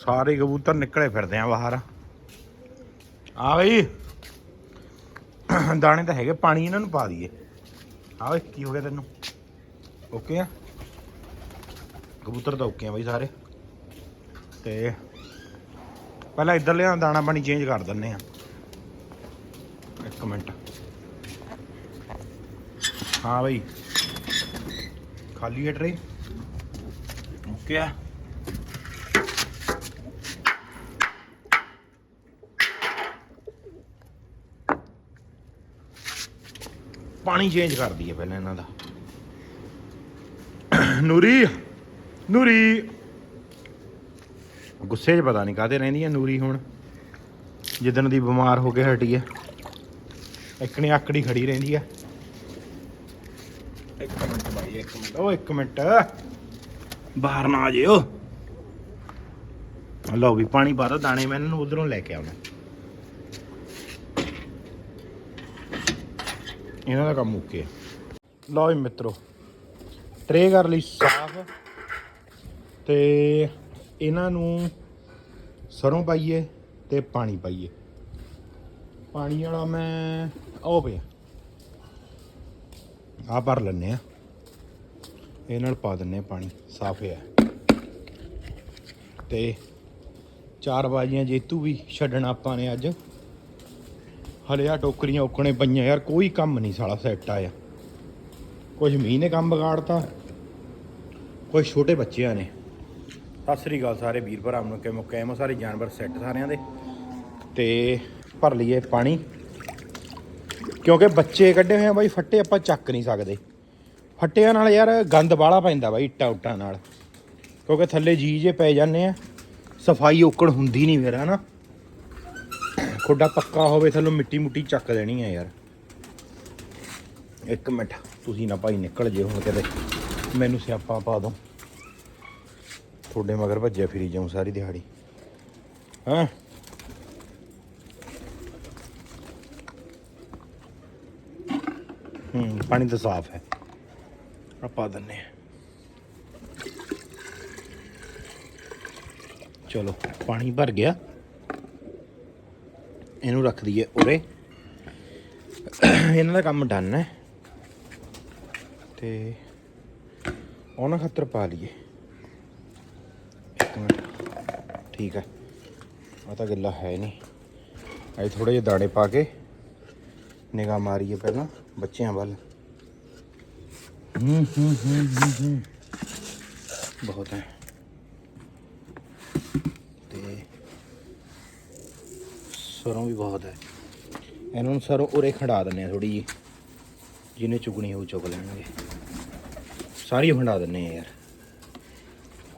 ਸਾਰੇ ਕਬੂਤਰ ਨਿਕਲੇ ਫਿਰਦੇ ਆ ਬਾਹਰ। ਆ ਬਈ। ਦਾਣੇ ਤਾਂ ਹੈਗੇ, ਪਾਣੀ ਇਹਨਾਂ ਨੂੰ ਪਾ ਦਈਏ। ਆ ਓਏ ਕੀ ਹੋ ਗਿਆ ਤੈਨੂੰ? ਓਕੇ ਆ। ਕਬੂਤਰ ਤਾਂ ਓਕੇ ਆ ਬਈ ਸਾਰੇ। ਤੇ ਪਹਿਲਾਂ ਇੱਧਰ ਲਿਆ ਦਾਣਾ ਪਾਣੀ ਚੇਂਜ ਕਰ ਦਿੰਨੇ ਆ। ਇੱਕ ਮਿੰਟ। ਹਾਂ ਬਈ। ਖਾਲੀ ਹੈ ਟਰੇ ਓਕੇ ਆ। ਪਾਣੀ ਚੇਂਜ ਕਰ ਦਈਏ ਪਹਿਲਾਂ ਇਹਨਾਂ ਦਾ। ਨੂਰੀ ਨੂਰੀ। ਗੁੱਸੇ 'ਚ ਪਤਾ ਨਹੀਂ ਕਾਹਦੇ ਰਹਿੰਦੀ ਹੈ ਨੂਰੀ ਹੁਣ। ਜਿੱਦਣ ਦੀ ਬਿਮਾਰ ਹੋ ਕੇ ਹਟੀ ਹੈ ਇੱਕਣੀ ਆਕੜੀ ਖੜੀ ਰਹਿੰਦੀ ਹੈ ਇੱਕ ਮਿੰਟ ਭਾਈ ਇੱਕ ਮਿੰਟ। ਉਹ ਇੱਕ ਮਿੰਟ। ਬਾਹਰ ਨਾ ਆ ਜਿਓ। ਲਓ ਵੀ ਪਾਣੀ ਪਾ ਦਾਣੇ ਮੈਂ ਇਹਨਾਂ ਨੂੰ ਉਧਰੋਂ ਲੈ ਕੇ ਆਉਣਾ। ਇਹਨਾਂ ਦਾ ਕੰਮ ਮੁੱਕਿਆ ਲਓ ਜੀ ਮਿੱਤਰੋ ਟਰੇ ਕਰ ਲਈ ਸਾਫ਼ ਤੇ ਇਹਨਾਂ ਨੂੰ ਸਰੋਂ ਪਾਈਏ ਤੇ ਪਾਣੀ ਪਾਈਏ। ਪਾਣੀ ਵਾਲਾ ਮੈਂ ਉਹ ਪਿਆ। ਆ ਭਰ ਲੈਨੇ ਆ ਇਹ ਨਾਲ ਪਾ ਦਿੰਨੇ ਆ ਪਾਣੀ, ਸਾਫ਼ ਹੈ ਤੇ ਚਾਰ ਬਾਜੀਆਂ ਜੇਤੂ ਵੀ ਛੱਡਣਾ ਆਪਾਂ ਨੇ ਅੱਜ। ਹਲੇ ਆ ਟੋਕਰੀਆਂ ਓਕਣੇ ਪਈਆਂ ਯਾਰ ਕੋਈ ਕੰਮ ਨਹੀਂ ਸਾਲਾ ਸੈੱਟ ਆਇਆ। ਕੁਝ ਮੀਂਹ ਨੇ ਕੰਮ ਵਿਗਾੜਤਾ ਕੁਝ ਛੋਟੇ ਬੱਚਿਆਂ ਨੇ। ਸਤਿ ਸ੍ਰੀ ਅਕਾਲ ਸਾਰੇ ਵੀਰ ਭਰਾਵਾਂ ਨੂੰ ਕਿਵੇਂ ਕਿਵੇਂ ਸਾਰੇ ਜਾਨਵਰ ਸੈੱਟ ਸਾਰਿਆਂ ਦੇ। ਤੇ ਭਰ ਲਈਏ ਪਾਣੀ ਕਿਉਂਕਿ ਬੱਚੇ ਕੱਢੇ ਹੋਏ ਆ ਬਾਈ ਫੱਟੇ ਆਪਾਂ ਚੱਕ ਨਹੀਂ ਸਕਦੇ। ਫੱਟਿਆਂ ਨਾਲ ਯਾਰ ਗੰਦ ਬਾਲਾ ਪੈਂਦਾ ਬਾਈ ਇੱਟਾਂ ਉੱਟਾਂ ਨਾਲ। ਕਿਉਂਕਿ ਥੱਲੇ ਜੀ ਜੇ ਪੈ ਜਾਂਦੇ ਆ ਸਫ਼ਾਈ ਓਕੜ ਹੁੰਦੀ ਨਹੀਂ ਮੇਰਾ ਨਾ ਤੁਹਾਡਾ ਪੱਕਾ ਹੋਵੇ, ਤੁਹਾਨੂੰ ਮਿੱਟੀ ਮੁੱਟੀ ਚੱਕ ਦੇਣੀ ਹੈ ਯਾਰ। ਇੱਕ ਮਿੰਟ, ਤੁਸੀਂ ਨਾ ਭਾਈ ਨਿਕਲ ਜੇ ਹੁਣ ਕਿਤੇ। ਮੈਨੂੰ ਸਿਆਪਾ ਪਾ ਦੋ ਤੁਹਾਡੇ ਮਗਰ ਭੱਜਿਆ ਫਿਰੀ ਜਾਉਂ ਸਾਰੀ ਦਿਹਾੜੀ। ਹਾਂ? ਹੂੰ, ਪਾਣੀ ਤਾਂ ਸਾਫ਼ ਹੈ। ਆਪਾਂ ਦਿੰਨੇ ਆ ਚਲੋ, ਪਾਣੀ ਭਰ ਗਿਆ। ਇਹਨੂੰ ਰੱਖ ਦਈਏ ਉਰੇ। ਇਹਨਾਂ ਦਾ ਕੰਮ ਡਨ ਹੈ ਤੇ ਉਹਨਾਂ ਖਤਰ ਪਾ ਲਈਏ। ਇੱਕ ਮਿੰਟ। ਠੀਕ ਹੈ ਆ ਤਾਂ ਗੱਲਾਂ ਹੈ ਨਹੀਂ। ਅਜੇ ਥੋੜੇ ਜਿਹੇ ਦਾਣੇ ਪਾ ਕੇ ਨਿਗਾਹ ਮਾਰੀਏ ਪਹਿਲਾਂ ਬੱਚਿਆਂ ਵੱਲ। ਹੂੰ ਹੂੰ ਹੂੰ ਹੂੰ। ਬਹੁਤ ਹੈ ਤੇ ਸਰੋਂ ਵੀ ਬਹੁਤ ਹੈ। ਇਹਨਾਂ ਨੂੰ ਸਰੋਂ ਉਰੇ ਖੜਾ ਦਿੰਨੇ ਆ ਥੋੜੀ ਜੀ ਜਿਹਨੇ ਚੁਗਣੀ ਹੋਊ ਚੁਗ ਲੈਣਗੇ। ਸਾਰੀ ਖੰਡਾ ਦਿੰਨੇ ਆ ਯਾਰ।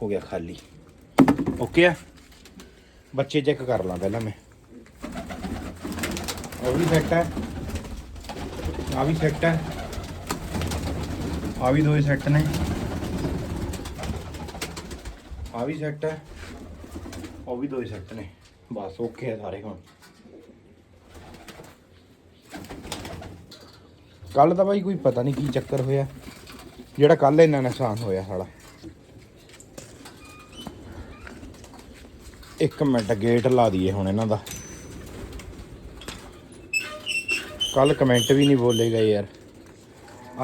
ਹੋ ਗਿਆ ਖਾਲੀ। ਓਕੇ ਆ। ਬੱਚੇ ਚੈੱਕ ਕਰ ਲਾਂ ਪਹਿਲਾਂ ਮੈਂ। ਉਹ ਵੀ ਸੈੱਟ ਹੈ। ਆ ਵੀ ਸੈੱਟ ਹੈ। ਆ ਵੀ ਦੋਏ ਸੈੱਟ ਨੇ। ਆ ਵੀ ਸੈੱਟ ਹੈ। ਉਹ ਵੀ ਦੋਏ ਸੈੱਟ ਨੇ। ਬਸ ਓਕੇ ਹੈ ਸਾਰੇ ਹੁਣ। ਕੱਲ ਤਾਂ ਬਾਈ ਕੋਈ ਪਤਾ ਨਹੀਂ ਕੀ ਚੱਕਰ ਹੋਇਆ। ਜਿਹੜਾ ਕੱਲ ਇੰਨਾ ਨੁਕਸਾਨ ਹੋਇਆ ਸਾਲਾ। ਇੱਕ ਮਿੰਟ ਗੇਟ ਲਾ ਦਈਏ ਹੁਣ ਇਹਨਾਂ ਦਾ। ਕੱਲ ਕਮੈਂਟ ਵੀ ਨਹੀਂ ਬੋਲੇ ਗਏ ਯਾਰ।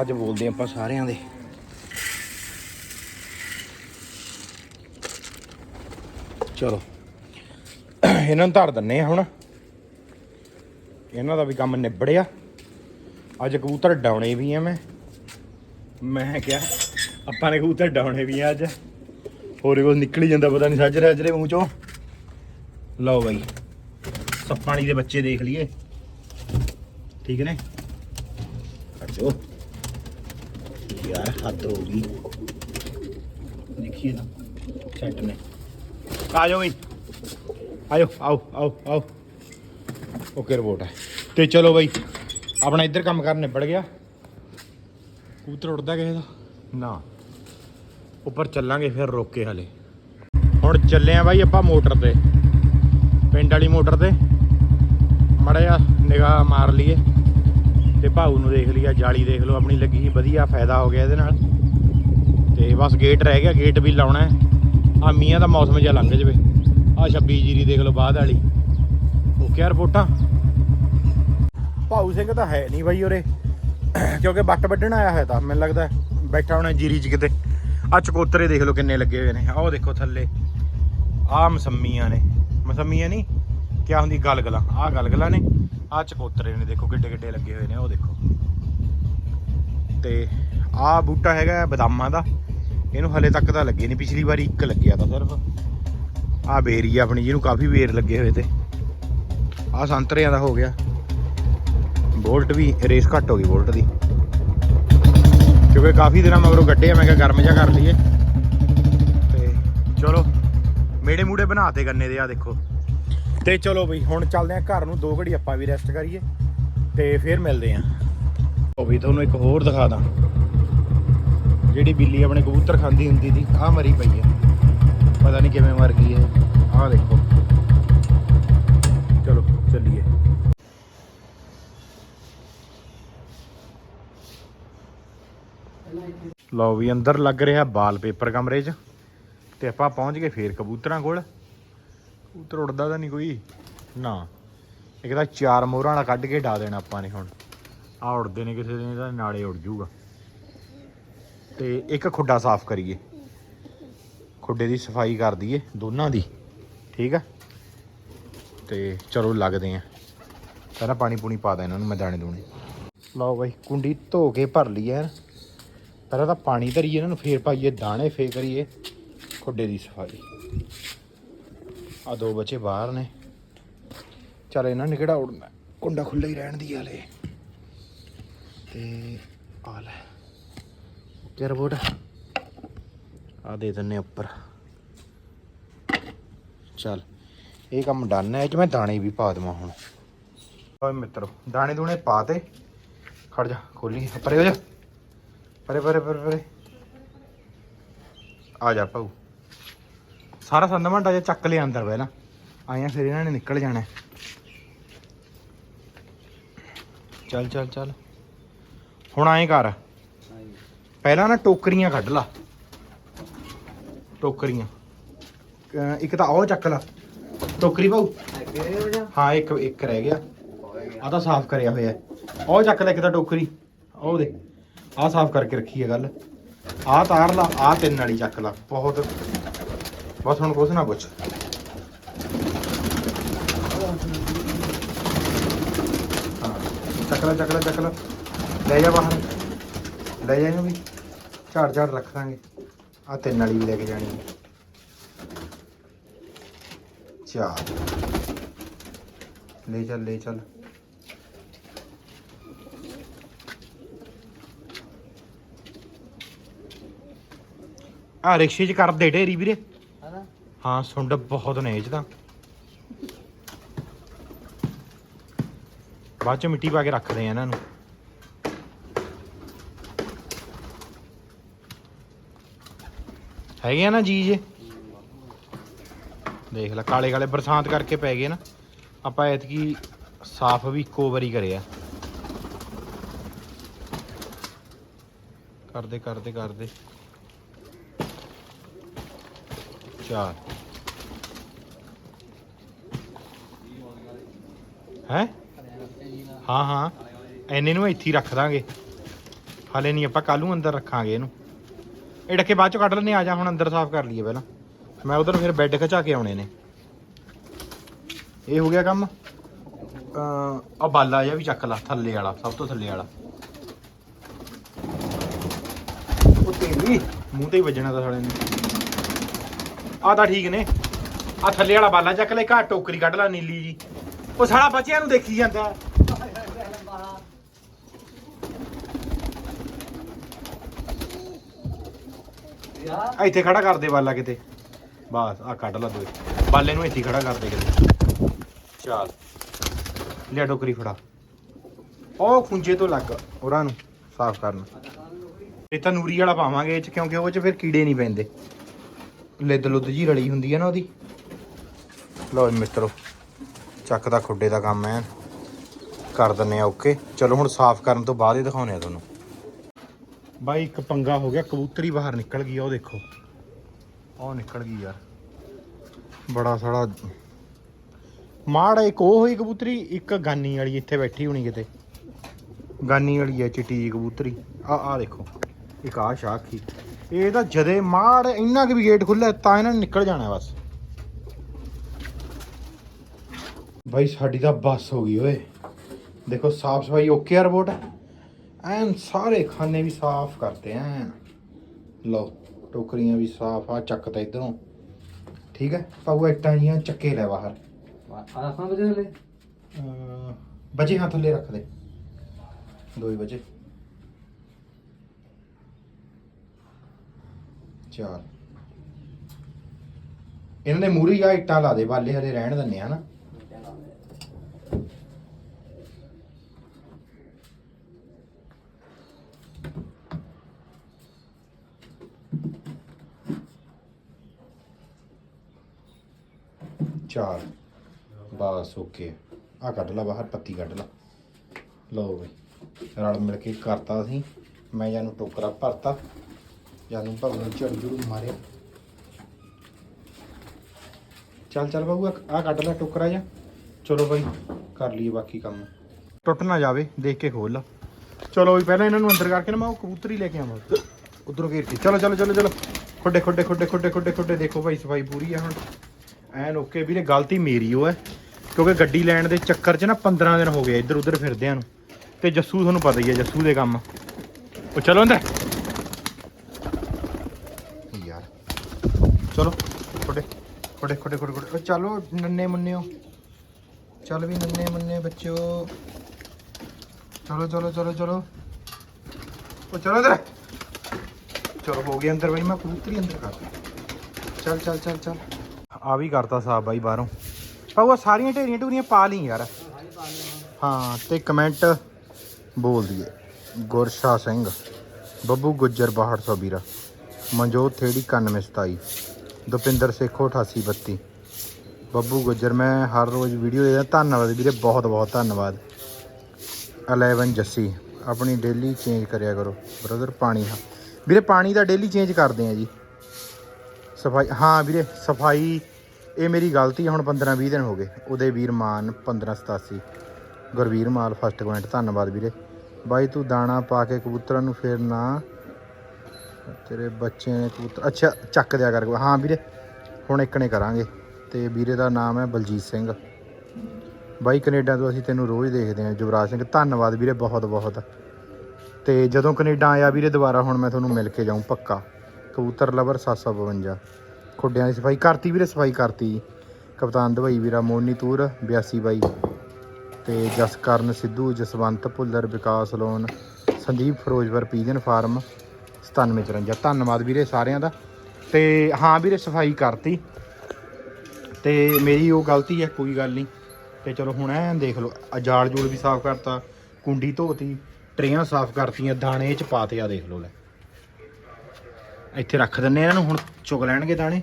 ਅੱਜ ਬੋਲਦੇ ਆਪਾਂ ਸਾਰਿਆਂ ਦੇ। ਚਲੋ। ਇਹਨਾਂ ਨੂੰ ਧਰ ਦਿੰਨੇ ਆ ਹੁਣ। ਇਹਨਾਂ ਦਾ ਵੀ ਕੰਮ ਨਿਬੜਿਆ। ਅੱਜ ਕਬੂਤਰ ਡਾਉਣੇ ਵੀ ਆ ਮੈਂ। ਮੈਂ ਕਿਹਾ, ਆਪਾਂ ਨੇ ਕਬੂਤਰ ਡਾਉਣੇ ਵੀ ਆ ਅੱਜ। ਹੋਰ ਕੁਝ ਨਿਕਲ ਹੀ ਜਾਂਦਾ ਪਤਾ ਨਹੀਂ, ਸੱਜ ਰਿਹਾ ਜਿਹੜੇ ਮੂੰਹ ਚੋਂ। ਲਓ ਬਾਈ ਸੱਪਾਣੀ ਦੇ ਬੱਚੇ ਦੇਖ ਲਈਏ। ਠੀਕ ਨੇ? ਅੱਛੋ। ਯਾਰ, ਹੱਦ ਹੋ ਗਈ। ਦੇਖੀਏ ਨਾ ਸੈੱਟ ਨੇ। ਆ ਜਾਓ ਬਈ। ਆਇਓ, ਆਓ ਆਓ ਆਓ। ਓਕੇ ਰਿਪੋਰਟ ਹੈ ਤੇ ਚਲੋ ਬਈ ਆਪਣਾ ਇੱਧਰ ਕੰਮ ਕਰਨ ਨਿਬੜ ਗਿਆ। ਕਬੂਤਰ ਉੜਦਾ ਕਿਸੇ ਦਾ? ਨਾ। ਉੱਪਰ ਚੱਲਾਂਗੇ ਫਿਰ ਰੋਕ ਕੇ ਹਲੇ। ਹੁਣ ਚੱਲੇ ਆ ਬਾਈ ਆਪਾਂ ਮੋਟਰ ਤੇ। ਪਿੰਡ ਵਾਲੀ ਮੋਟਰ ਤੇ। ਮੜਾ ਜਿਹਾ ਨਿਗਾਹ ਮਾਰ ਲਈਏ। ਤੇ ਭਾਊ ਨੂੰ ਦੇਖ ਲਿਆ ਜਾਲੀ ਦੇਖ ਲਓ, ਆਪਣੀ ਲੱਗੀ ਸੀ, ਵਧੀਆ ਫਾਇਦਾ ਹੋ ਗਿਆ ਇਹਦੇ ਨਾਲ। ਤੇ ਬਸ ਗੇਟ ਰਹਿ ਗਿਆ, ਗੇਟ ਵੀ ਲਾਉਣਾ ਹੈ। ਆ ਮੀਆਂ ਦਾ ਮੌਸਮ ਜਿਹਾ ਲੰਘ ਜਵੇ। ਆ 26 ਜੀਰੀ ਦੇਖ ਲਓ, ਬਾਅਦ ਵਾਲੀ। ਉਹ ਰਿਪੋਰਟਾਂ ਭਾਊ ਸਿੰਘ ਤਾਂ ਹੈ ਨਹੀਂ ਬਾਈ ਉਰੇ। ਕਿਉਂਕਿ ਬੱਟ ਵੱਢਣ ਆਇਆ ਹੋਇਆ ਤਾਂ, ਮੈਨੂੰ ਲੱਗਦਾ ਬੈਠਾ ਹੋਣਾ ਜੀਰੀ 'ਚ ਕਿਤੇ। ਆ ਚਕੋਤਰੇ ਦੇਖ ਲਓ ਕਿੰਨੇ ਲੱਗੇ ਹੋਏ ਨੇ। ਆਹ ਉਹ ਦੇਖੋ ਥੱਲੇ। ਆ ਮਸੰਮੀਆਂ ਨੇ। ਮਸੰਮੀਆਂ ਨਹੀਂ, ਕਿਆ ਹੁੰਦੀ ਗਲਗਲਾਂ। ਆ ਗਲਗਲਾਂ ਨੇ ਆ ਚਕੋਤਰੇ ਨੇ। ਦੇਖੋ ਕਿੱਡੇ ਕਿੱਡੇ ਲੱਗੇ ਹੋਏ ਨੇ, ਉਹ ਦੇਖੋ। ਤੇ ਆ ਬੂਟਾ ਹੈਗਾ ਬਦਾਮਾਂ ਦਾ। ਇਹਨੂੰ ਹਲੇ ਤੱਕ ਤਾਂ ਲੱਗੇ ਨਹੀਂ। ਪਿਛਲੀ ਵਾਰੀ ਇੱਕ ਲੱਗਿਆ ਤਾਂ ਸਿਰਫ। ਆ ਬੇਰੀ ਆ ਆਪਣੀ, ਜਿਹਨੂੰ ਕਾਫੀ ਵੇਰ ਲੱਗੇ ਹੋਏ ਤੇ। ਆ ਸੰਤਰਿਆਂ ਦਾ ਹੋ ਗਿਆ। ਵੋਲਟ ਵੀ ਰੇਸ ਘੱਟ ਹੋ ਗਈ ਵੋਲਟ ਦੀ। ਕਿਉਂਕਿ ਕਾਫੀ ਦਿਨਾਂ ਮਗਰੋਂ ਗੱਡੇ ਆ, ਮੈਂ ਕਿਹਾ ਗਰਮ ਜਿਹਾ ਕਰ ਲਈਏ। ਤੇ ਚਲੋ, ਮੇੜੇ ਮੂੜੇ ਬਣਾਤੇ ਗੰਨੇ ਦੇ ਆ ਦੇਖੋ। ਤੇ ਚਲੋ ਬਈ, ਹੁਣ ਚੱਲਦੇ ਆ ਘਰ ਨੂੰ, ਦੋ ਘੜੀ ਆਪਾਂ ਵੀ ਰੈਸਟ ਕਰੀਏ, ਤੇ ਫਿਰ ਮਿਲਦੇ ਆ ਉਹ ਵੀ ਤੁਹਾਨੂੰ ਇੱਕ ਹੋਰ ਦਿਖਾ ਦਾਂ। ਜਿਹੜੀ ਬਿੱਲੀ ਆਪਣੇ ਕਬੂਤਰ ਖਾਂਦੀ ਹੁੰਦੀ ਸੀ ਆ ਮਰੀ ਪਈ ਹੈ। ਪਤਾ ਨਹੀਂ ਕਿਵੇਂ ਮਰ ਗਈ ਹੈ। ਆਹ ਦੇਖੋ ਚਲੋ ਚੱਲੀਏ ਲਓ ਵੀ ਅੰਦਰ ਲੱਗ ਰਿਹਾ ਬਾਲ ਪੇਪਰ ਕਮਰੇ 'ਚ ਤੇ ਆਪਾਂ ਪਹੁੰਚ ਗਏ ਫੇਰ ਕਬੂਤਰਾਂ ਕੋਲ। ਕਬੂਤਰ ਉੱਡਦਾ ਤਾਂ ਨਹੀਂ ਕੋਈ। ਨਾ। ਇੱਕ ਤਾਂ ਚਾਰ ਮੋਹਰਾਂ ਵਾਲਾ ਕੱਢ ਕੇ ਡਾ ਦੇਣਾ ਆਪਾਂ ਨੇ ਹੁਣ। ਆ ਉੱਡਦੇ ਨੇ ਕਿਸੇ ਦੇ, ਇਹਦਾ ਨਾਲੇ ਉੱਡ ਜੂਗਾ ਤੇ ਇੱਕ ਖੁੱਡਾ ਸਾਫ਼ ਕਰੀਏ। ਖੁੱਡੇ ਦੀ ਸਫ਼ਾਈ ਕਰ ਦਈਏ ਦੋਨਾਂ ਦੀ। ਠੀਕ ਆ? ਤੇ ਚਲੋ ਲੱਗਦੇ ਆ। ਪਹਿਲਾਂ ਪਾਣੀ ਪੂਣੀ ਪਾ ਦਾਂ ਇਹਨਾਂ ਨੂੰ ਮੈਂ ਦਾਣੇ ਦੂਣੇ। ਲਓ ਬਾਈ, ਕੁੰਡੀ ਧੋ ਕੇ ਭਰ ਲਈ ਐ ਪਹਿਲਾਂ ਤਾਂ ਪਾਣੀ ਧਰੀਏ, ਇਹਨਾਂ ਨੂੰ ਫੇਰ ਪਾਈਏ, ਦਾਣੇ ਫੇਰ ਕਰੀਏ, ਖੁੱਡੇ ਦੀ ਸਫ਼ਾਈ। ਆ ਦੋ ਬੱਚੇ ਬਾਹਰ ਨੇ। ਚੱਲ ਇਹਨਾਂ ਨੇ ਕਿਹੜਾ ਉੜਨਾ? ਕੁੰਡਾ ਖੁੱਲਾ ਹੀ ਰਹਿਣ ਦੀ ਹਲੇ। ਤੇ ਆ ਲੈ ਕਰਬੋਟ ਆ ਦੇ ਦਿੰਨੇ ਉੱਪਰ। ਚੱਲ, ਇਹ ਕੰਮ ਡਨ ਹੈ ਕਿ ਮੈਂ ਦਾਣੇ ਵੀ ਪਾ ਦੇਵਾਂ ਹੁਣ। ਓਏ ਮਿੱਤਰੋ ਦਾਣੇ ਦੂਣੇ ਪਾਤੇ ਖੜ ਜਾ, ਖੋਲੀ ਪਰੇ ਹੋ ਜਾ। ਪਰੇ ਪਰੇ ਪਰੇ ਪਰੇ। ਆ ਜਾ ਭਾਊ। ਸਾਰਾ ਸੰਦਮੰਡਾ ਜਿਹਾ ਚੱਕ ਲਿਆ ਅੰਦਰ ਪਹਿਲਾਂ। ਆਇਆ ਫਿਰ ਇਹਨਾਂ ਨੇ ਨਿਕਲ ਜਾਣਾ। ਚੱਲ ਚੱਲ ਚੱਲ। ਹੁਣ ਆਏ ਕਰ। ਪਹਿਲਾਂ ਨਾ ਟੋਕਰੀਆਂ ਕੱਢ ਲਾ। ਟੋਕਰੀਆਂ। ਅਹ ਇੱਕ ਤਾਂ ਉਹ ਚੱਕ ਲਾ। ਟੋਕਰੀ ਭਾਊ। ਹਾਂ, ਇੱਕ ਇੱਕ ਰਹਿ ਗਿਆ। ਆ ਤਾਂ ਸਾਫ਼ ਕਰਿਆ ਹੋਇਆ। ਉਹ ਚੱਕ ਲੈ ਇੱਕ ਤਾਂ ਟੋਕਰੀ। ਉਹ ਦੇ ਆਹ ਸਾਫ਼ ਕਰਕੇ ਰੱਖੀ ਹੈ ਗੱਲ। ਆਹ ਤਾਰ ਲਾ, ਆਹ ਤਿੰਨ ਵਾਲੀ ਚੱਕ ਲਾ। ਬਹੁਤ। ਬਸ ਹੁਣ ਕੁਛ ਨਾ ਪੁੱਛ। ਹਾਂ, ਚੱਕ ਲੈ ਚੱਕ ਲੈ ਚੱਕ ਲੈ। ਲੈ ਜਾ ਬਾਹਰ ਲੈ ਜਾ ਇਹਨੂੰ ਵੀ। ਝਾੜ ਝਾੜ ਰੱਖ ਦਾਂਗੇ। ਆ ਤਿੰਨ ਵਾਲੀ ਵੀ ਲੈ ਕੇ ਜਾਣੀ ਹੈ। ਚਾਰ ਲੈ ਚੱਲ ਲੈ ਚੱਲ। ਆ ਰਿਕਸ਼ੇ 'ਚ ਕਰ ਦੇ ਢੇਰੀ ਵੀਰੇ। ਹਨਾ? ਹਾਂ ਸੁੰਡ ਬਹੁਤ ਨੇ ਇਹ 'ਚ ਤਾਂ। ਬਾਅਦ ਚ ਮਿੱਟੀ ਪਾ ਕੇ ਰੱਖਦੇ ਆ ਇਹਨਾਂ ਨੂੰ। ਹੈਗੇ ਆ ਨਾ ਜੀ ਜੇ? ਦੇਖ ਲੈ ਕਾਲੇ ਕਾਲੇ ਬਰਸਾਤ ਕਰਕੇ ਪੈ ਗਏ ਨਾ। ਆਪਾਂ ਐਤਕੀ ਸਾਫ਼ ਵੀ ਇੱਕੋ ਵਾਰੀ ਕਰਿਆ। ਕਰਦੇ ਕਰਦੇ ਕਰਦੇ। ਚਾਰ। ਹੈ? ਹਾਂ ਹਾਂ। ਐਨੇ ਨੂੰ ਇੱਥੇ ਹੀ ਰੱਖ ਦਾਂਗੇ। ਹਾਲੇ ਨਹੀਂ ਆਪਾਂ ਕੱਲ ਨੂੰ ਅੰਦਰ ਰੱਖਾਂਗੇ ਇਹਨੂੰ। ਇਹ ਡੱਕੇ ਬਾਅਦ ਚੋਂ ਕੱਢ ਲੈਣੇ ਆ ਜਾ ਹੁਣ ਅੰਦਰ ਸਾਫ਼ ਕਰ ਲਈਏ ਪਹਿਲਾਂ। ਮੈਂ ਉਧਰ ਫਿਰ ਬੈੱਡ ਖਿਚਾ ਕੇ ਆਉਣੇ ਨੇ। ਇਹ ਹੋ ਗਿਆ ਕੰਮ। ਅ ਆ ਬਾਲਾ ਜਿਹਾ ਵੀ ਚੱਕ ਲਾ, ਥੱਲੇ ਵਾਲਾ, ਸਭ ਤੋਂ ਥੱਲੇ ਵਾਲਾ। ਉਹ ਤੇਰੀ? ਮੂੰਹ ਤੇ ਹੀ ਵੱਜਣਾ ਤਾਂ ਸਾਲੇ ਨੇ। ਆ ਤਾਂ ਠੀਕ ਨੇ। ਆ ਥੱਲੇ ਵਾਲਾ ਬਾਲਾ ਚੱਕ ਲੈ ਘਾ ਟੋਕਰੀ ਕੱਢ ਲਾ ਨੀਲੀ ਜੀ। ਉਹ ਸਾਲਾ ਬੱਚਿਆਂ ਨੂੰ ਦੇਖੀ ਜਾਂਦਾ। ਇੱਥੇ ਖੜਾ ਕਰ ਦੇ ਬਾਲਾ ਕਿਤੇ। ਬਸ ਆ ਕੱਢ ਲਾ ਦੋਏ। ਬਾਲੇ ਨੂੰ ਇੱਥੇ ਖੜਾ ਕਰ ਦੇ ਕਿਤੇ। ਚੱਲ। ਲਿਆ ਟੋਕਰੀ ਫੜਾ। ਉਹ ਖੁੰਝੇ ਤੋਂ ਲੱਗ ਉਹਨਾਂ ਨੂੰ ਸਾਫ਼ ਕਰਨ। ਇਹ ਤਾਂ ਨੂਰੀ ਵਾਲਾ ਪਾਵਾਂਗੇ ਇਹ ਚ, ਕਿਉਂਕਿ ਉਹ ਚ ਫਿਰ ਕੀੜੇ ਨਹੀਂ ਪੈਂਦੇ। ਲਿੱਦ ਲੁੱਦ ਜੀ ਰਲੀ ਹੁੰਦੀ ਹੈ ਨਾ ਉਹਦੀ। ਲਓ ਮਿੱਤਰੋ, ਚੱਕ ਦਾ ਖੁੱਡੇ ਦਾ ਕੰਮ ਹੈ ਕਰ ਦਿੰਨੇ ਆ ਓਕੇ। ਚਲੋ ਹੁਣ ਸਾਫ਼ ਕਰਨ ਤੋਂ ਬਾਅਦ ਹੀ ਦਿਖਾਉਨੇ ਆ ਤੁਹਾਨੂੰ। ਬਾਈ, ਇੱਕ ਪੰਗਾ ਹੋ ਗਿਆ, ਕਬੂਤਰੀ ਬਾਹਰ ਨਿਕਲ ਗਈ ਆ, ਉਹ ਦੇਖੋ। ਉਹ ਨਿਕਲ ਗਈ ਯਾਰ। ਬੜਾ ਸਾਲਾ ਮਾੜ ਇੱਕ, ਉਹ ਹੋਈ ਕਬੂਤਰੀ, ਇੱਕ ਗਾਨੀ ਵਾਲੀ ਇੱਥੇ ਬੈਠੀ ਹੋਣੀ ਕਿਤੇ। ਗਾਨੀ ਵਾਲੀ ਹੈ ਚਿੱਟੀ ਕਬੂਤਰੀ। ਆ ਆ ਦੇਖੋ। ਇੱਕ ਆ ਸ਼ਾਖੀ। ਇਹ ਤਾਂ ਜਦੇ ਮਾੜ ਇੰਨਾ ਕਿ ਵੀ ਗੇਟ ਖੁੱਲ੍ਹਾ ਤਾਂ ਇਹਨਾਂ ਨੇ ਨਿਕਲ ਜਾਣਾ ਬਸ। ਬਾਈ ਸਾਡੀ ਤਾਂ ਬੱਸ ਹੋ ਗਈ ਓਏ। ਦੇਖੋ ਸਾਫ਼ ਸਫ਼ਾਈ ਓਕੇ ਆ ਰਿਪੋਰਟ ਐਨ ਸਾਰੇ ਖਾਨੇ ਵੀ ਸਾਫ਼ ਕਰਤੇ ਐਨ ਲਓ ਟੋਕਰੀਆਂ ਵੀ ਸਾਫ਼ ਆ ਚੱਕ ਤਾ ਇਧਰੋਂ। ਠੀਕ ਹੈ? ਪਾਉ ਇੱਟਾਂ ਜੀਆਂ ਚੱਕੇ ਲੈ ਬਾਹਰ। ਆਸਾਂ ਵਜੇ ਅਮ ਬਜੇ ਹੱਥ ਥੱਲੇ ਰੱਖ ਦੇ। ਦੋ ਹੀ ਵਜੇ ਚਾਰ। ਇਹਨਾਂ ਦੇ ਮੂਰੀ ਆ ਇੱਟਾਂ ਲਾ ਦੇ, ਬਾਲੇ ਹਰੇ ਰਹਿਣ ਦਿੰਨੇ ਆ ਨਾ ਚਾਰ। ਬਸ, ਓਕੇ। ਆ ਕੱਢ ਲਾ ਬਾਹਰ, ਪੱਤੀ ਕੱਢ ਲਾ। ਲਓ ਬਈ, ਰਲ ਮਿਲ ਕੇ ਕਰਤਾ ਅਸੀਂ ਮੈਂ ਜਾਨੂੰ ਟੋਕਰਾ ਭਰਤਾ। ਜਾਨੂੰ ਭਰਨ ਝੜ ਜੁੜ ਮਾਰਿਆ ਚੱਲ ਚੱਲ ਬਾਬੂ ਆ ਕੱਢ ਲੈ ਟੋਕਰਾ ਜਾ ਚਲੋ ਬਾਈ ਕਰ ਲਈਏ ਬਾਕੀ ਕੰਮ ਟੁੱਟ ਨਾ ਜਾਵੇ ਦੇਖ ਕੇ ਖੋਲ ਲਾ ਚਲੋ ਵੀ ਪਹਿਲਾਂ ਇਹਨਾਂ ਨੂੰ ਅੰਦਰ ਕਰਕੇ ਨਾ ਮੈਂ ਉਹ ਕਬੂਤਰ ਲੈ ਕੇ ਆਵਾਂ ਉਧਰੋਂ ਘੇਰ ਕੇ ਚਲੋ ਚਲੋ ਚਲੋ ਚਲੋ ਖੁੱਡੇ ਖੁੱਡੇ ਖੁੱਡੇ ਖੁੱਡੇ ਖੁੱਡੇ ਖੁੱਡੇ ਦੇਖੋ ਭਾਈ ਸਫ਼ਾਈ ਪੂਰੀ ਆ ਹੁਣ ਐਨ ਓਕੇ ਵੀਰੇ ਗਲਤੀ ਮੇਰੀ ਉਹ ਹੈ ਕਿਉਂਕਿ ਗੱਡੀ ਲੈਣ ਦੇ ਚੱਕਰ 'ਚ ਨਾ 15 ਦਿਨ ਹੋ ਗਏ ਇੱਧਰ ਉੱਧਰ ਫਿਰਦਿਆਂ ਨੂੰ ਤੇ ਜੱਸੂ ਤੁਹਾਨੂੰ ਪਤਾ ਹੀ ਹੈ ਜੱਸੂ ਦੇ ਕੰਮ ਉਹ ਚਲੋ ਅੰਦਰ ਯਾਰ ਚਲੋ ਖੁੱਡੇ ਖੁੱਡੇ ਖੁੱਡੇ ਖੁੱਡੇ ਖੁੱਡੇ ਉਹ ਚਲੋ ਨੰਨੇ ਮੁੰਨਿਓ ਚੱਲ ਵੀ ਨੰਨੇ ਮੁੰਨੇ ਬੱਚਿਓ। ਚਲੋ ਚਲੋ ਚਲੋ ਚਲੋ। ਉਹ ਚਲੋ ਅੰਦਰ। ਚਲੋ, ਹੋ ਗਏ ਅੰਦਰ ਬਈ, ਮੈਂ ਕਬੂਤਰੀ ਅੰਦਰ ਕਰ ਚੱਲ ਚੱਲ ਚੱਲ ਚੱਲ। ਆ ਵੀ ਕਰਤਾ ਸਾਫ਼ ਬਾਈ ਬਾਹਰੋਂ। ਪਾਉਆ ਸਾਰੀਆਂ ਢੇਰੀਆਂ ਢੂਰੀਆਂ ਪਾ ਲਈ ਯਾਰ। ਹਾਂ, ਤੇ ਕਮੈਂਟ ਬੋਲ ਦਈਏ। ਗੁਰਸ਼ਾ ਸਿੰਘ, ਬੱਬੂ ਗੁੱਜਰ 6200 ਵੀਰਾ। ਮਨਜੋਤ ਥੇੜੀ 9127 ਦੁਪਿੰਦਰ ਸੇਖੋ 8832 ਬੱਬੂ ਗੁੱਜਰ, ਮੈਂ ਹਰ ਰੋਜ਼ ਵੀਡੀਓ ਦੇਖਦਾ। ਧੰਨਵਾਦ ਵੀਰੇ, ਬਹੁਤ ਬਹੁਤ ਧੰਨਵਾਦ। 11 ਜੱਸੀ, ਆਪਣੀ ਡੇਲੀ ਚੇਂਜ ਕਰਿਆ ਕਰੋ। ਬ੍ਰਦਰ ਪਾਣੀ ਹਾਂ ਵੀਰੇ, ਪਾਣੀ ਦਾ ਡੇਲੀ ਚੇਂਜ ਕਰਦੇ ਆ ਜੀ। ਸਫ਼ਾਈ, ਹਾਂ ਵੀਰੇ, ਸਫ਼ਾਈ, ਇਹ ਮੇਰੀ ਗਲਤੀ ਹੈ ਹੁਣ 15 20 ਦਿਨ ਹੋ ਗਏ। ਉਹਦੇ ਵੀਰ ਮਾਨ 1587 ਗੁਰਵੀਰ ਮਾਲ ਫਸਟ ਕਮੈਂਟ ਧੰਨਵਾਦ ਵੀਰੇ। ਬਾਈ, ਤੂੰ ਦਾਣਾ ਪਾ ਕੇ ਕਬੂਤਰਾਂ ਨੂੰ ਫੇਰ ਨਾ ਤੇਰੇ ਬੱਚੇ ਨੇ ਕਬੂਤਰ ਅੱਛਾ, ਚੱਕ ਦਿਆ ਕਰ ਹਾਂ ਵੀਰੇ, ਹੁਣ ਇੱਕ ਨੇ ਕਰਾਂਗੇ। ਤੇ ਵੀਰੇ ਦਾ ਨਾਮ ਹੈ ਬਲਜੀਤ ਸਿੰਘ। ਬਾਈ, ਕੈਨੇਡਾ ਤੋਂ ਅਸੀਂ ਤੈਨੂੰ ਰੋਜ਼ ਦੇਖਦੇ ਹਾਂ। ਜੁਵਰਾਜ ਸਿੰਘ, ਧੰਨਵਾਦ ਵੀਰੇ ਬਹੁਤ ਬਹੁਤ। ਤੇ ਜਦੋਂ ਕੈਨੇਡਾ ਆਇਆ ਵੀਰੇ ਦੁਬਾਰਾ, ਹੁਣ ਮੈਂ ਤੁਹਾਨੂੰ ਮਿਲ ਕੇ ਜਾਊਂ ਪੱਕਾ। ਕਬੂਤਰ ਲਵਰ 752 ਖੁੱਡਿਆਂ ਦੀ ਸਫ਼ਾਈ ਕਰਤੀ ਵੀਰੇ, ਸਫ਼ਾਈ ਕਰਤੀ। ਜੀ ਕਪਤਾਨ ਦਵਾਈ ਵੀਰਾ ਮੋਨੀ ਤੂਰ 82 ਬਾਈ। ਤੇ ਜਸਕਰਨ ਸਿੱਧੂ, ਜਸਵੰਤ ਭੁੱਲਰ, ਵਿਕਾਸ ਲੋਨ ਸੰਦੀਪ ਫਿਰੋਜ਼ਪੁਰ ਪੀਜਨ ਫਾਰਮ। 9754 ਧੰਨਵਾਦ ਵੀਰੇ ਸਾਰਿਆਂ ਦਾ। ਤੇ ਹਾਂ ਵੀਰੇ, ਸਫ਼ਾਈ ਕਰਤੀ। ਤੇ ਮੇਰੀ ਉਹ ਗਲਤੀ ਹੈ, ਕੋਈ ਗੱਲ ਨਹੀਂ। ਤੇ ਚਲੋ ਹੁਣ ਐਂ ਦੇਖ ਲਓ, ਆਹ ਜਾਲ ਜੂਲ ਵੀ ਸਾਫ਼ ਕਰਤਾ, ਕੁੰਡੀ ਧੋਤੀ, ਟਰੇਆਂ ਸਾਫ਼ ਕਰਤੀਆਂ, ਦਾਣੇ ਚ ਪਾਤੇ ਆ ਦੇਖ ਲਓ ਲੈ। ਇੱਥੇ ਰੱਖ ਦਿੰਨੇ ਆ ਇਹਨਾਂ ਨੂੰ, ਹੁਣ ਚੁਗ ਲੈਣਗੇ ਦਾਣੇ।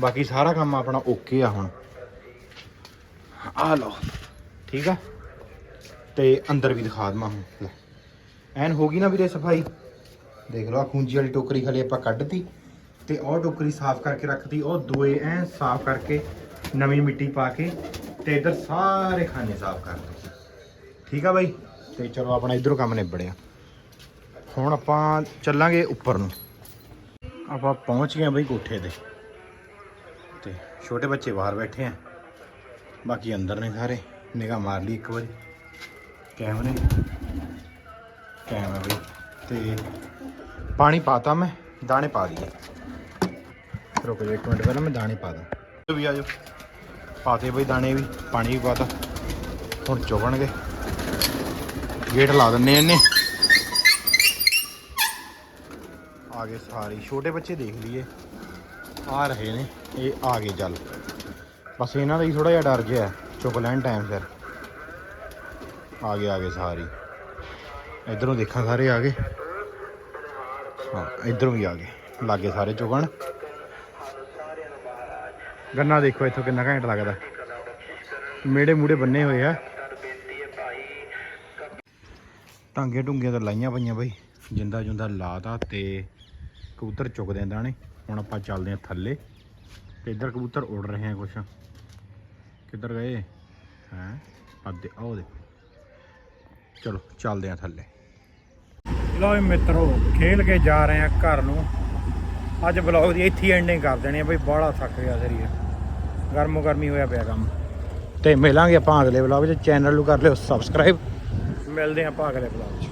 ਬਾਕੀ ਸਾਰਾ ਕੰਮ ਆਪਣਾ ਓਕੇ ਆ ਹੁਣ। ਆ ਲਓ, ਠੀਕ ਆ? ਤੇ ਅੰਦਰ ਵੀ ਦਿਖਾ ਦਵਾਂ ਹੁਣ, ਲੈ। ਐਨ ਹੋ ਗਈ ਨਾ ਵੀਰੇ ਸਫ਼ਾਈ। ਦੇਖ ਲਓ ਆ ਖੂੰਜੀ ਵਾਲੀ ਟੋਕਰੀ ਖਾਲੀ ਆਪਾਂ ਕੱਢਤੀ ਤੇ ਉਹ ਟੋਕਰੀ ਸਾਫ਼ ਕਰਕੇ ਰੱਖਤੀ, ਉਹ ਦੋਏ ਐ ਸਾਫ਼ ਕਰਕੇ ਨਵੀਂ ਮਿੱਟੀ ਪਾ ਕੇ ਤੇ ਇਧਰ ਸਾਰੇ ਖਾਨੇ ਸਾਫ਼ ਕਰ ਦਿੱਤੇ। ਠੀਕ ਆ ਬਾਈ? ਤੇ ਚਲੋ ਆਪਣਾ ਇਧਰੋਂ ਕੰਮ ਨਿਬੜਿਆ। ਹੁਣ ਆਪਾਂ ਚੱਲਾਂਗੇ ਉੱਪਰ ਨੂੰ। ਆਪਾਂ ਪਹੁੰਚ ਗਏ ਬਈ ਕੋਠੇ ਤੇ। ਤੇ ਛੋਟੇ ਬੱਚੇ ਬਾਹਰ ਬੈਠੇ ਆ। ਬਾਕੀ ਅੰਦਰ ਨੇ ਸਾਰੇ, ਨਿਗਾਹ ਮਾਰ ਲਈ ਇੱਕ ਵਾਰੀ। ਕੈਮਰੇ। ਕੈਮਰਾ ਬਈ। ਤੇ ਪਾਣੀ ਪਾਤਾ ਮੈਂ, ਦਾਣੇ ਪਾ ਦਈਏ ਰੁਕ ਜਾ ਇੱਕ ਮਿੰਟ, ਪਹਿਲਾਂ ਮੈਂ ਦਾਣੇ ਪਾ ਦਾਂ। ਵੀ ਆ ਜਾਓ। ਪਾਤੇ ਬਈ ਦਾਣੇ ਵੀ, ਪਾਣੀ ਵੀ ਪਾਤਾ। ਹੁਣ ਚੁਗਣਗੇ। ਗੇਟ ਲਾ ਦਿੰਨੇ ਇਹਨੇ। ਆ ਗਏ ਸਾਰੇ, ਛੋਟੇ ਬੱਚੇ ਦੇਖ ਲਈਏ। ਆ ਰਹੇ ਨੇ, ਇਹ ਆ ਗਏ ਚੱਲ ਬਸ ਇਹਨਾਂ ਦਾ ਹੀ ਥੋੜਾ ਜਿਹਾ ਡਰ ਜਿਹਾ ਚੁੱਕ ਲੈਣ ਟਾਈਮ ਸਿਰ। ਆ ਗਏ ਆ ਗਏ ਸਾਰੇ। ਇਧਰੋਂ ਦੇਖਾਂ ਸਾਰੇ ਆ ਗਏ। ਹਾਂ, ਇਧਰੋਂ ਵੀ ਆ ਗਏ। ਲਾਗੇ ਸਾਰੇ ਚੁਗਣ। ਗੰਨਾ ਦੇਖੋ ਇੱਥੋਂ ਕਿੰਨਾ ਘੈਂਟ ਲੱਗਦਾ। ਮੇੜੇ ਮੂੜੇ ਬੰਨੇ ਹੋਏ ਆ। ਟਾਂਗੇ ਟੁੰਗੀਆਂ ਤਾਂ ਲਾਈਆਂ ਪਈਆਂ ਬਈ। ਜਿੰਦਾ ਜੁੰਦਾ ਲਾਤਾ ਤੇ ਕਬੂਤਰ ਚੁਗਦੇ ਆਂ ਦਾਣੇ। ਹੁਣ ਆਪਾਂ ਚੱਲਦੇ ਆਂ ਥੱਲੇ। ਤੇ ਇੱਧਰ ਕਬੂਤਰ ਉੜ ਰਹੇ ਆ ਕੁਛ। ਕਿੱਧਰ ਗਏ? ਹੈ? ਅੱਦੇ ਆਓ ਦੇ ਚਲੋ, ਚੱਲਦੇ ਆ ਥੱਲੇ। ਲਓ ਜੀ ਮਿੱਤਰੋ, ਖੇਲ ਕੇ ਜਾ ਰਹੇ ਆ ਘਰ ਨੂੰ। ਅੱਜ ਵਲੌਗ ਦੀ ਇੱਥੇ ਐਂਡਿੰਗ ਕਰ ਦੇਣੀ ਆ ਬਈ, ਬਾਹਲਾ ਥੱਕ ਗਿਆ ਸਰੀਰ। ਗਰਮੋ ਗਰਮੀ ਹੋਇਆ ਪਿਆ ਕੰਮ। ਤੇ ਮਿਲਾਂਗੇ ਆਪਾਂ ਅਗਲੇ ਵਲੌਗ 'ਚ। ਚੈਨਲ ਨੂੰ ਕਰ ਲਿਓ ਸਬਸਕ੍ਰਾਈਬ ਮਿਲਦੇ ਹਾਂ ਆਪਾਂ ਅਗਲੇ ਵਲੌਗ 'ਚ।